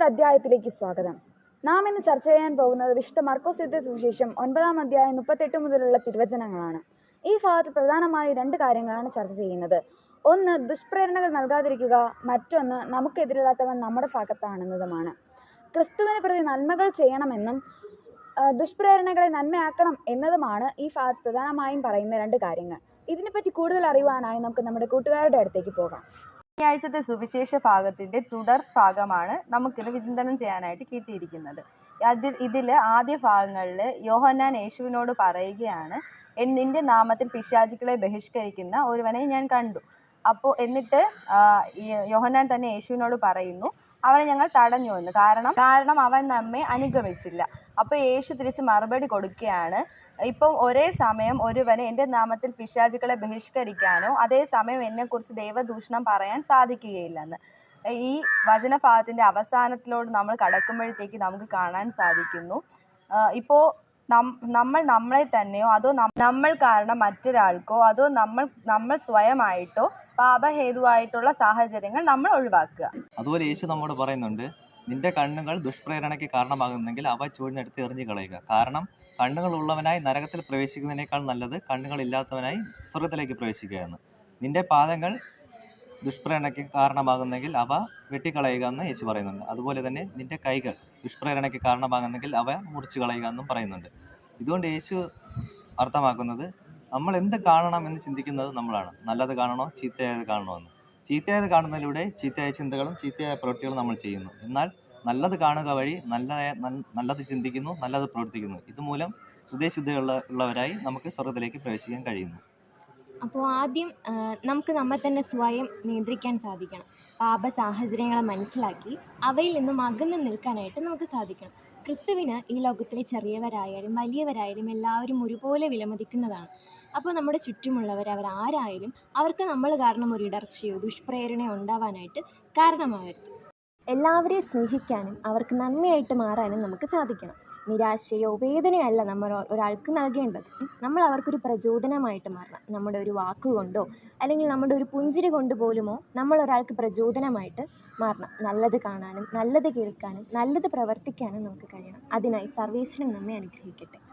പുതിയൊരു അധ്യായത്തിലേക്ക് സ്വാഗതം. നാം ഇന്ന് ചർച്ച ചെയ്യാൻ പോകുന്നത് വിശുദ്ധ മർക്കോസ് എഴുതിയ സുവിശേഷം ഒൻപതാം അധ്യായം മുപ്പത്തെട്ട് മുതലുള്ള തിരുവചനങ്ങളാണ്. ഈ ഭാഗത്ത് പ്രധാനമായി രണ്ട് കാര്യങ്ങളാണ് ചർച്ച ചെയ്യുന്നത്. ഒന്ന് ദുഷ്പ്രേരണകൾ നൽകാതിരിക്കുക. മറ്റൊന്ന് നമുക്കെതിരില്ലാത്തവൻ നമ്മുടെ ഭാഗത്താണെന്നതുമാണ്. ക്രിസ്തുവിന് പ്രതി നന്മകൾ ചെയ്യണമെന്നും ദുഷ്പ്രേരണകളെ നന്മയാക്കണം എന്നതുമാണ് ഈ ഭാഗത്ത് പ്രധാനമായും പറയുന്ന രണ്ട് കാര്യങ്ങൾ. ഇതിനെപ്പറ്റി കൂടുതൽ അറിയുവാനായി നമുക്ക് നമ്മുടെ കൂട്ടുകാരുടെ അടുത്തേക്ക് പോകാം. ഈ ആഴ്ചത്തെ സുവിശേഷ ഭാഗത്തിന്റെ തുടർ ഭാഗമാണ് നമുക്കിത് വിചിന്തനം ചെയ്യാനായിട്ട് കിട്ടിയിരിക്കുന്നത്. അതിൽ ഇതിൽ ആദ്യ ഭാഗങ്ങളിൽ യോഹന്നാൻ യേശുവിനോട് പറയുകയാണ് "എൻ- നിന്റെ നാമത്തിൽ പിശാചുക്കളെ ബഹിഷ്കരിക്കുന്ന ഒരുവനെ ഞാൻ കണ്ടു. അപ്പോൾ എന്നിട്ട് യോഹന്നാൻ തന്നെ യേശുവിനോട് പറയുന്നു അവനെ ഞങ്ങൾ തടഞ്ഞു എന്ന്. കാരണം കാരണം അവൻ നമ്മെ അനുഗമിച്ചില്ല. അപ്പോൾ യേശു തിരിച്ച് മറുപടി കൊടുക്കുകയാണ്. ഇപ്പം ഒരേ സമയം ഒരുവനെ എന്റെ നാമത്തിൽ പിശാചുക്കളെ ബഹിഷ്കരിക്കാനോ അതേസമയം എന്നെക്കുറിച്ച് ദൈവദൂഷണം പറയാൻ സാധിക്കുകയില്ലെന്ന്. ഈ വചനഭാഗത്തിന്റെ അവസാനത്തിലോട് നമ്മൾ കടക്കുമ്പോഴത്തേക്ക് നമുക്ക് കാണാൻ സാധിക്കുന്നു. ഇപ്പോൾ നമ്മൾ നമ്മളെ തന്നെയോ അതോ നമ്മൾ കാരണം മറ്റൊരാൾക്കോ അതോ നമ്മൾ നമ്മൾ സ്വയമായിട്ടോ പാപഹേതുവായിട്ടുള്ള സാഹചര്യങ്ങൾ നമ്മൾ ഒഴിവാക്കുക. അതുപോലെ യേശു നമ്മോട് പറയുന്നുണ്ട് നിന്റെ കണ്ണുകൾ ദുഷ്പ്രേരണയ്ക്ക് കാരണമാകുന്നെങ്കിൽ അവ ചൂഴ്ന്നെടുത്ത് എറിഞ്ഞു കളയുക കാരണം കണ്ണുകൾ ഉള്ളവനായി നരകത്തിൽ പ്രവേശിക്കുന്നതിനേക്കാൾ നല്ലത് കണ്ണുകൾ ഇല്ലാത്തവനായി സ്വർഗത്തിലേക്ക് പ്രവേശിക്കുക എന്ന് നിന്റെ പാദങ്ങൾ ദുഷ്പ്രേരണയ്ക്ക് കാരണമാകുന്നെങ്കിൽ അവ വെട്ടിക്കളയുക എന്ന് യേശു പറയുന്നുണ്ട്. അതുപോലെ തന്നെ നിന്റെ കൈകൾ ദുഷ്പ്രേരണയ്ക്ക് കാരണമാകുന്നെങ്കിൽ അവ മുറിച്ചു കളയുക എന്നും പറയുന്നുണ്ട്. ഇതുകൊണ്ട് യേശു അർത്ഥമാക്കുന്നത് നമ്മൾ എന്ത് കാണണം എന്ന് ചിന്തിക്കുന്നത് നമ്മളാണ്. നല്ലത് കാണണോ ചീത്തയായത് കാണണോ എന്ന്. ചീത്തയായത് കാണുന്നതിലൂടെ ചീത്തയായ ചിന്തകളും ചീത്തയായ പ്രവൃത്തികളും നമ്മൾ ചെയ്യുന്നു. എന്നാൽ നല്ലത് കാണുക വഴി നല്ല നല്ലത് ചിന്തിക്കുന്നു നല്ലത് പ്രവർത്തിക്കുന്നു. ഇതുമൂലം ഹൃദയശുദ്ധിയുള്ള ഉള്ളവരായി നമുക്ക് സ്വർഗത്തിലേക്ക് പ്രവേശിക്കാൻ കഴിയുന്നു. അപ്പോൾ ആദ്യം നമുക്ക് നമ്മെ തന്നെ സ്വയം നിയന്ത്രിക്കാൻ സാധിക്കണം. പാപ സാഹചര്യങ്ങളെ മനസ്സിലാക്കി അവയിൽ നിന്നും അകന്നു നിൽക്കാനായിട്ട് നമുക്ക് സാധിക്കണം. ക്രിസ്തുവിന് ഈ ലോകത്തിലെ ചെറിയവരായാലും വലിയവരായാലും എല്ലാവരും ഒരുപോലെ വിലമതിക്കുന്നതാണ്. അപ്പോൾ നമ്മുടെ ചുറ്റുമുള്ളവർ അവരാരായാലും അവർക്ക് നമ്മൾ കാരണം ഒരു ഇടർച്ചയോ ദുഷ്പ്രേരണയോ ഉണ്ടാവാനായിട്ട് കാരണമാകരുത് എല്ലാവരെയും സ്നേഹിക്കാനും അവർക്ക് നന്മയായിട്ട് മാറാനും നമുക്ക് സാധിക്കണം. നിരാശയോ വേദനയോ അല്ല നമ്മൾ ഒരാൾക്ക് നൽകേണ്ടത്. നമ്മൾ അവർക്കൊരു പ്രചോദനമായിട്ട് മാറണം. നമ്മുടെ ഒരു വാക്കുകൊണ്ടോ അല്ലെങ്കിൽ നമ്മുടെ ഒരു പുഞ്ചിരി കൊണ്ട് പോലുമോ നമ്മൾ ഒരാൾക്ക് പ്രചോദനമായിട്ട് മാറണം. നല്ലത് കാണാനും നല്ലത് കേൾക്കാനും നല്ലത് പ്രവർത്തിക്കാനും നമുക്ക് കഴിയണം. അതിനായി സർവേശ്വരൻ നമ്മെ അനുഗ്രഹിക്കട്ടെ.